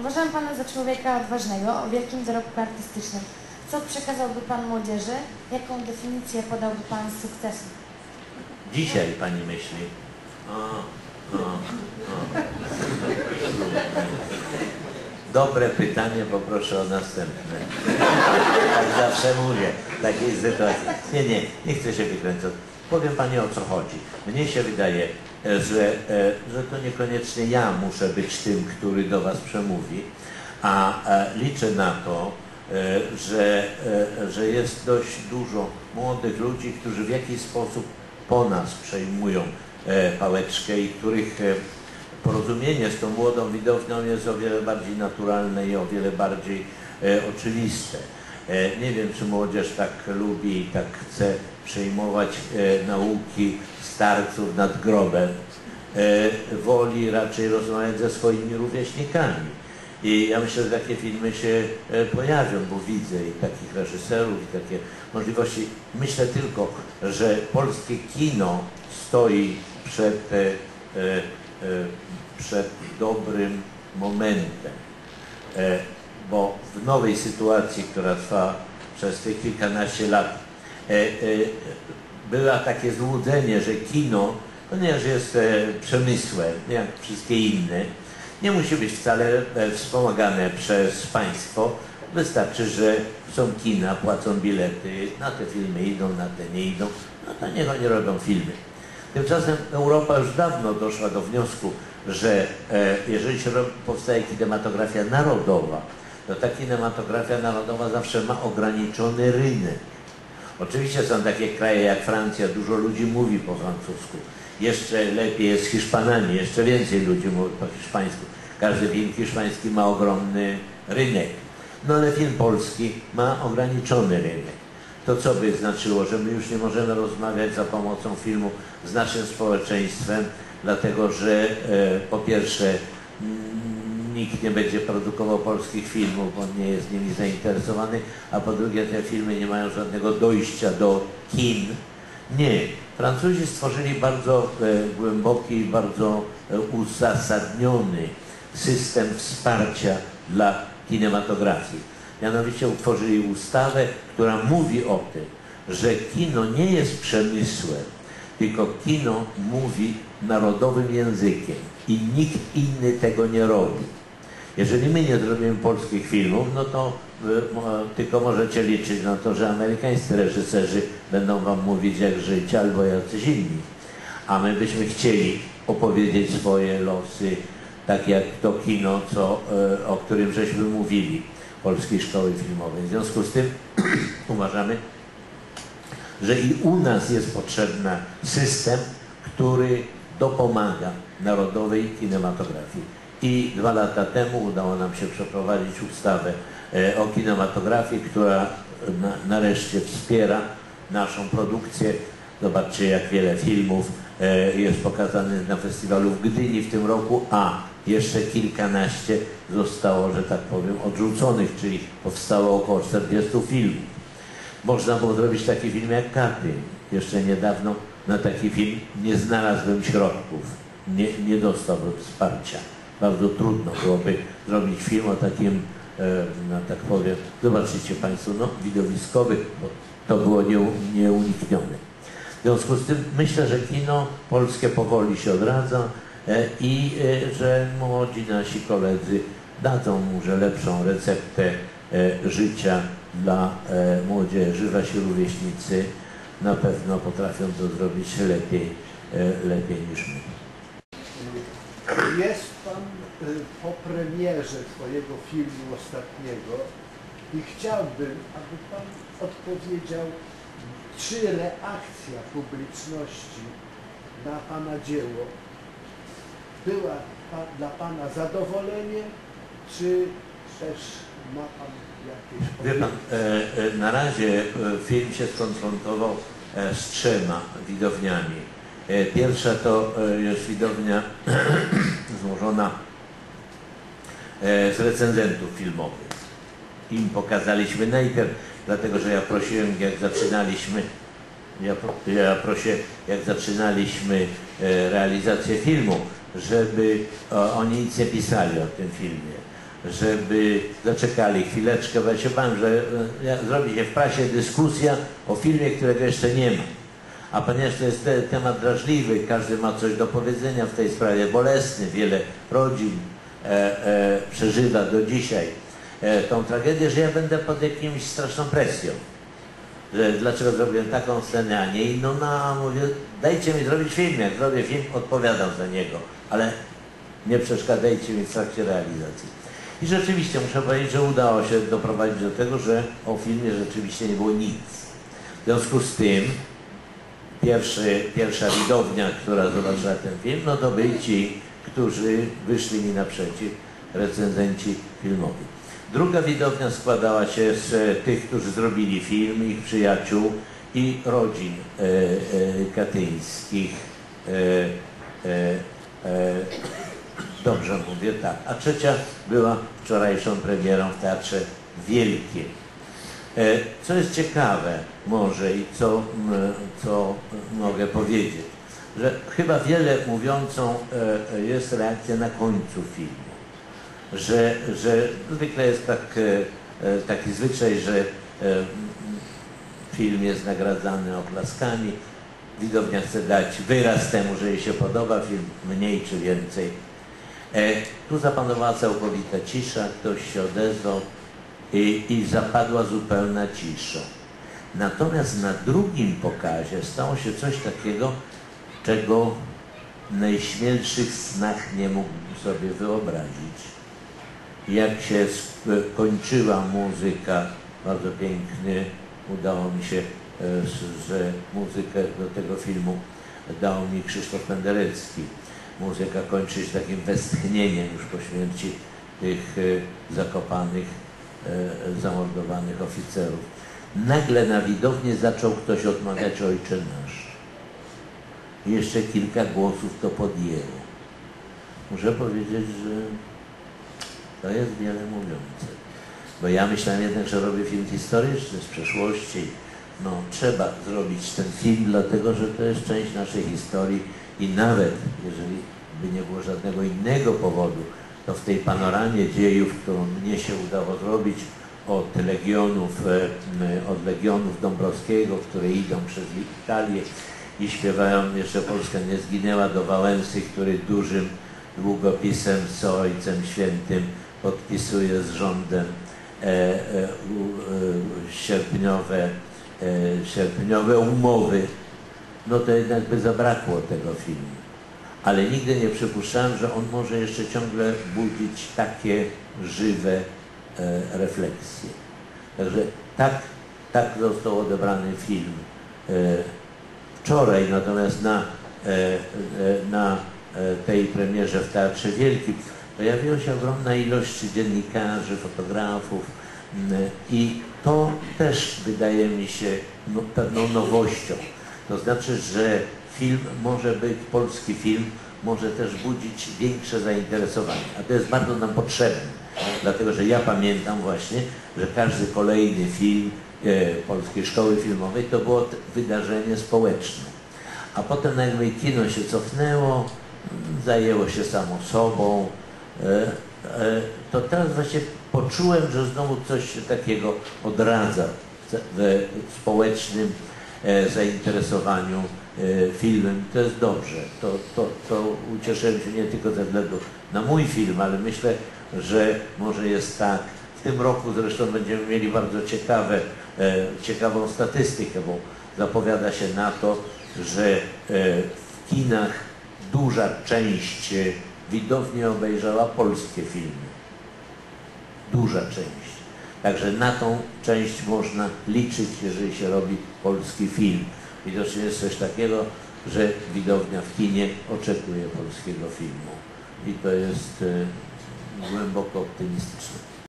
Uważam Pana za człowieka odważnego, o wielkim dorobku artystycznym. Co przekazałby Pan młodzieży? Jaką definicję podałby Pan sukcesu? Dzisiaj pani myśli. O, o, o. Dobre pytanie, poproszę o następne. Tak zawsze mówię w takiej sytuacji. Nie, nie, nie chcę się wykręcać. Powiem pani o co chodzi. Mnie się wydaje, że, e, że to niekoniecznie ja muszę być tym, który do was przemówi, a e, liczę na to, e, że, e, że jest dość dużo młodych ludzi, którzy w jakiś sposób po nas przejmują e, pałeczkę i których e, porozumienie z tą młodą widownią jest o wiele bardziej naturalne i o wiele bardziej e, oczywiste. E, nie wiem, czy młodzież tak lubi i tak chce przejmować e, nauki starców nad grobem. E, woli raczej rozmawiać ze swoimi rówieśnikami. I ja myślę, że takie filmy się e, pojawią, bo widzę i takich reżyserów, i takie możliwości. Myślę tylko, że polskie kino stoi przed, e, e, przed dobrym momentem. E, bo w nowej sytuacji, która trwa przez te kilkanaście lat, było takie złudzenie, że kino, ponieważ jest e, przemysłem, jak wszystkie inne, nie musi być wcale e, wspomagane przez państwo. Wystarczy, że są kina, płacą bilety, na te filmy idą, na te nie idą, no to niech oni robią filmy. Tymczasem Europa już dawno doszła do wniosku, że e, jeżeli się robi, powstaje kinematografia narodowa, to ta kinematografia narodowa zawsze ma ograniczony rynek. Oczywiście są takie kraje jak Francja, dużo ludzi mówi po francusku. Jeszcze lepiej jest z Hiszpanami, jeszcze więcej ludzi mówi po hiszpańsku. Każdy film hiszpański ma ogromny rynek. No ale film polski ma ograniczony rynek. To co by znaczyło, że my już nie możemy rozmawiać za pomocą filmu z naszym społeczeństwem, dlatego że e, po pierwsze mm, nikt nie będzie produkował polskich filmów, bo nie jest nimi zainteresowany, a po drugie te filmy nie mają żadnego dojścia do kin. Nie. Francuzi stworzyli bardzo e, głęboki, bardzo e, uzasadniony system wsparcia dla kinematografii. Mianowicie utworzyli ustawę, która mówi o tym, że kino nie jest przemysłem, tylko kino mówi narodowym językiem i nikt inny tego nie robi. Jeżeli my nie zrobimy polskich filmów, no to y, mo- tylko możecie liczyć na to, że amerykańscy reżyserzy będą wam mówić jak żyć albo jacyś inni. A my byśmy chcieli opowiedzieć swoje losy, tak jak to kino, co, y, o którym żeśmy mówili, Polskiej Szkoły Filmowej. W związku z tym uważamy, że i u nas jest potrzebny system, który dopomaga narodowej kinematografii. I dwa lata temu udało nam się przeprowadzić ustawę e, o kinematografii, która na, nareszcie wspiera naszą produkcję. Zobaczcie, jak wiele filmów e, jest pokazanych na festiwalu w Gdyni w tym roku, a jeszcze kilkanaście zostało, że tak powiem, odrzuconych, czyli powstało około 40 filmów. Można było zrobić taki film jak Katy. Jeszcze niedawno na taki film nie znalazłem środków, nie, nie dostałbym wsparcia. Bardzo trudno byłoby zrobić film o takim, e, no tak powiem, zobaczycie Państwo, no widowiskowy, bo to było nie, nieuniknione. W związku z tym myślę, że kino polskie powoli się odradza e, i e, że młodzi nasi koledzy dadzą może lepszą receptę życia dla młodzieży. Wasi rówieśnicy na pewno potrafią to zrobić lepiej, lepiej niż my. Jest po premierze swojego filmu ostatniego i chciałbym, aby Pan odpowiedział, czy reakcja publiczności na Pana dzieło była dla Pana zadowoleniem, czy też ma Pan jakieś... Wie pan, e, e, na razie e, film się skonfrontował z trzema widowniami. Pierwsza to jest widownia złożona z recenzentów filmowych. Im pokazaliśmy najpierw, dlatego że ja prosiłem, jak zaczynaliśmy, ja, ja prosiłem, jak zaczynaliśmy e, realizację filmu, żeby oni nic nie pisali o tym filmie. żeby zaczekali chwileczkę, bo ja się bałem, że e, zrobi się w prasie dyskusja o filmie, którego jeszcze nie ma. A ponieważ to jest te, temat drażliwy, każdy ma coś do powiedzenia w tej sprawie, bolesny, wiele rodzin e, e, przeżywa do dzisiaj e, tą tragedię, że ja będę pod jakimś straszną presją. Dlaczego zrobiłem taką scenę, a nie inną, no mówię, dajcie mi zrobić film, jak zrobię film, odpowiadam za niego, ale nie przeszkadzajcie mi w trakcie realizacji. I rzeczywiście muszę powiedzieć, że udało się doprowadzić do tego, że o filmie rzeczywiście nie było nic. W związku z tym pierwszy, pierwsza widownia, która zobaczyła ten film, no to byli ci, którzy wyszli mi naprzeciw, recenzenci filmowi. Druga widownia składała się z e, tych, którzy zrobili film, ich przyjaciół i rodzin e, e, katyńskich. E, e, e, dobrze mówię, tak. A trzecia była wczorajszą premierą w Teatrze Wielkim. Co jest ciekawe może i co, co mogę powiedzieć, że chyba wiele mówiącą e, e, jest reakcja na końcu filmu. Że, że zwykle jest tak, e, taki zwyczaj, że film jest nagradzany oklaskami, widownia chce dać wyraz temu, że jej się podoba film, mniej czy więcej. Tu zapanowała całkowita cisza, ktoś się odezwał, i, i zapadła zupełna cisza. Natomiast na drugim pokazie stało się coś takiego, czego w najśmielszych snach nie mógłbym sobie wyobrazić. Jak się skończyła muzyka, bardzo pięknie udało mi się, e, że muzykę do tego filmu dał mi Krzysztof Penderecki. Muzyka kończy się takim westchnieniem już po śmierci tych e, zakopanych e, zamordowanych oficerów. Nagle na widownię zaczął ktoś odmawiać Ojcze Nasz. Jeszcze kilka głosów to podjęło. Muszę powiedzieć, że to jest wiele mówiące. Bo ja myślałem jednak, że robię film historyczny z przeszłości. No, trzeba zrobić ten film, dlatego że to jest część naszej historii i nawet jeżeli by nie było żadnego innego powodu, to w tej panoramie dziejów, którą mnie się udało zrobić od legionów, e, od legionów Dąbrowskiego, które idą przez Italię i śpiewają jeszcze Polska nie zginęła do Wałęsy, który dużym długopisem z Ojcem Świętym podpisuje z rządem e, e, u, e, sierpniowe, e, sierpniowe umowy, no to jednak by zabrakło tego filmu ale nigdy nie przypuszczałem, że on może jeszcze ciągle budzić takie żywe e, refleksje. Także tak, tak został odebrany film e, wczoraj, natomiast na, e, e, na e, tej premierze w Teatrze Wielkim pojawiła się ogromna ilość dziennikarzy, fotografów m, i to też wydaje mi się no, pewną nowością. To znaczy, że film może być, polski film może też budzić większe zainteresowanie, a to jest bardzo nam potrzebne, dlatego że ja pamiętam właśnie, że każdy kolejny film Polskiej Szkoły Filmowej to było wydarzenie społeczne. A potem nagle kino się cofnęło, zajęło się samo sobą, e, e, to teraz właśnie poczułem, że znowu coś się takiego odradza w- społecznym e, zainteresowaniu e, filmem. To jest dobrze. To, to, to ucieszyłem się nie tylko ze względu na mój film, ale myślę, że może jest tak. W tym roku zresztą będziemy mieli bardzo ciekawe, e, ciekawą statystykę, bo zapowiada się na to, że e, w kinach duża część e, widowni obejrzała polskie filmy. Duża część. Także na tą część można liczyć, jeżeli się robi polski film. Widocznie jest coś takiego, że widownia w kinie oczekuje polskiego filmu. I to jest głęboko optymistyczne.